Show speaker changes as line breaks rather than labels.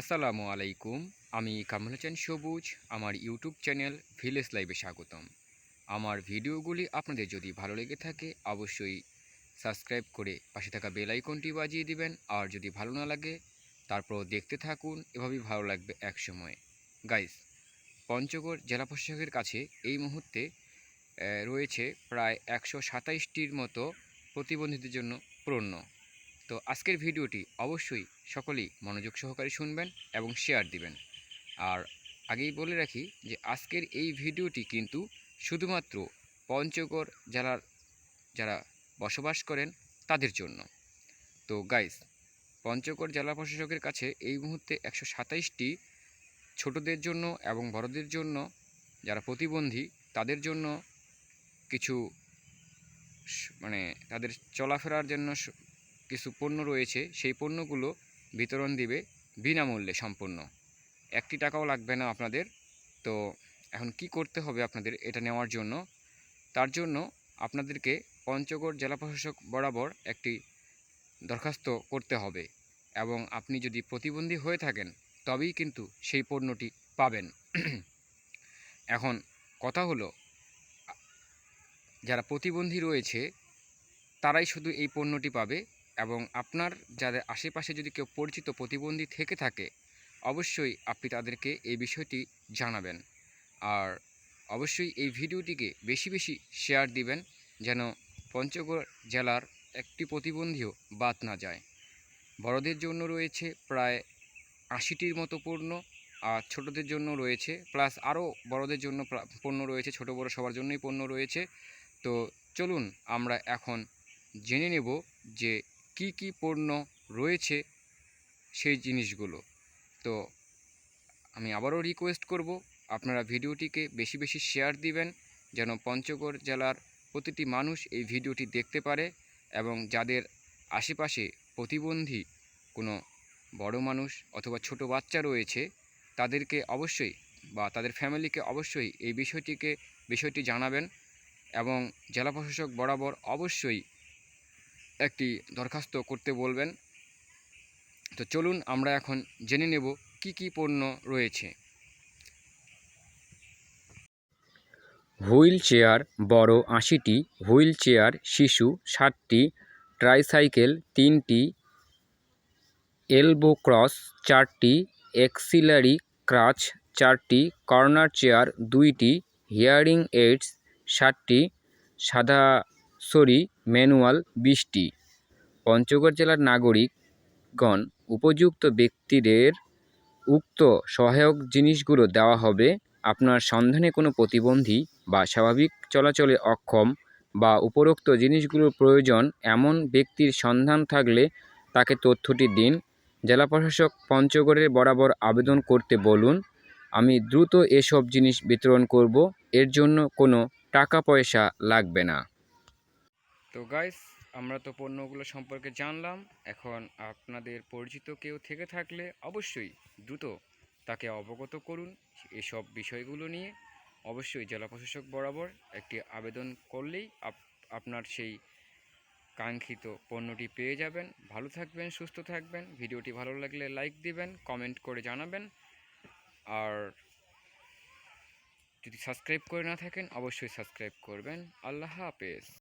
আসসালামু আলাইকুম, আমি হোসেন সবুজ, আমার ইউটিউব চ্যানেল ভিলেজ লাইভে স্বাগতম। আমার ভিডিওগুলি আপনাদের যদি ভালো লেগে থাকে, অবশ্যই সাবস্ক্রাইব করে পাশে থাকা বেল আইকনটি বাজিয়ে দিবেন, আর যদি ভালো না লাগে তারপর দেখতে থাকুন, এভাবেই ভালো লাগবে এক সময়। গাইস, পঞ্চগড় জেলা প্রশাসকের কাছে এই মুহূর্তে রয়েছে প্রায় একশো সাতাইশটির মতো প্রতিবন্ধীদের জন্য পণ্য তো আজকের ভিডিওটি অবশ্যই সকলেই মনোযোগ সহকারে শুনবেন এবং শেয়ার দিবেন। আর আগেই বলে রাখি যে আজকের এই ভিডিওটি কিন্তু শুধুমাত্র পঞ্চগড় জেলার যারা বসবাস করেন তাদের জন্য। তো গাইস পঞ্চগড় জেলা প্রশাসকের কাছে এই মুহূর্তে একশো সাতাইশটি ছোটদের জন্য এবং বড়দের জন্য যারা প্রতিবন্ধী তাদের জন্য কিছু মানে তাদের চলাফেরার জন্য কিছু পণ্য রয়েছে, সেই পণ্যগুলো বিতরণ দিবে বিনামূল্যে সম্পূর্ণ। একটি টাকাও লাগবে না আপনাদের। তো এখন কি করতে হবে আপনাদের এটা নেওয়ার জন্য? তার জন্য আপনাদেরকে পঞ্চগড় জেলা প্রশাসক বরাবর একটি দরখাস্ত করতে হবে এবং আপনি যদি প্রতিবন্ধী হয়ে থাকেন, তবেই কিন্তু সেই পণ্যটি পাবেন। এখন কথা হলো, যারা প্রতিবন্ধী রয়েছে, তারাই শুধু এই পণ্যটি পাবে। এবং আপনার যাদের আশেপাশে যদি কেউ পরিচিত প্রতিবন্ধী থেকে থাকে, অবশ্যই আপনি তাদেরকে এই বিষয়টি জানাবেন। আর অবশ্যই এই ভিডিওটিকে বেশি বেশি শেয়ার দিবেন, যেন পঞ্চগড় জেলার একটি প্রতিবন্ধীও বাদ না যায়। বড়দের জন্য রয়েছে প্রায় আশিটির মতো পণ্য, আর ছোটদের জন্য রয়েছে, প্লাস আরও বড়দের জন্য পণ্য রয়েছে, ছোট বড় সবার জন্যই পণ্য রয়েছে। তো চলুন আমরা এখন জেনে নেব যে কি কি পণ্য রয়েছে সেই জিনিসগুলো? তো আমি আবারও রিকোয়েস্ট করব, আপনারা ভিডিওটিকে বেশি বেশি শেয়ার দিবেন, যেন পঞ্চগড় জেলার প্রতিটি মানুষ এই ভিডিওটি দেখতে পারে এবং যাদের আশেপাশে প্রতিবন্ধী কোনো বড় মানুষ অথবা ছোট বাচ্চা রয়েছে, তাদেরকে অবশ্যই বা তাদের ফ্যামিলিকে অবশ্যই এই বিষয়টিকে, বিষয়টি জানাবেন এবং জেলা প্রশাসক বরাবর অবশ্যই একটি দরখাস্ত করতে বলবেন। তো চলুন আমরা এখন জেনে নেব কি কি পণ্য রয়েছে। হুইল চেয়ার বড় আশিটি, হুইল চেয়ার শিশু ষাটটি ট্রাইসাইকেল তিনটি, এলবো ক্রস চারটি, এক্সিলারি ক্রাচ চারটি, কর্নার চেয়ার দুইটি, হিয়ারিং এইডস ষাটটি সাদা সরি ম্যানুয়াল বিশটি। পঞ্চগড় জেলার নাগরিকগণ উপযুক্ত ব্যক্তিদের উক্ত সহায়ক জিনিসগুলো দেওয়া হবে। আপনার সন্ধানে কোনো প্রতিবন্ধী বা স্বাভাবিক চলাচলে অক্ষম বা উপরোক্ত জিনিসগুলোর প্রয়োজন এমন ব্যক্তির সন্ধান থাকলে তাকে তথ্যটি দিন। জেলা প্রশাসক পঞ্চগড়ের বরাবর আবেদন করতে বলুন, আমি দ্রুত এসব জিনিস বিতরণ করব, এর জন্য কোনো টাকা পয়সা লাগবে না। তো গাইস আমরা তো পণ্যগুলো সম্পর্কে জানলাম। এখন আপনাদের পরিচিত কেউ থেকে থাকলে অবশ্যই দ্রুত তাকে অবগত করুন এসব বিষয়গুলো নিয়ে। অবশ্যই জেলা প্রশাসক বরাবর একটি আবেদন করলেই আপ- আপনার সেই কাঙ্ক্ষিত পণ্যটি পেয়ে যাবেন। ভালো থাকবেন, সুস্থ থাকবেন। ভিডিওটি ভালো লাগলে লাইক দিবেন কমেন্ট করে জানাবেন। আর যদি সাবস্ক্রাইব করে না থাকেন, অবশ্যই সাবস্ক্রাইব করবেন। আল্লাহ হাফেজ।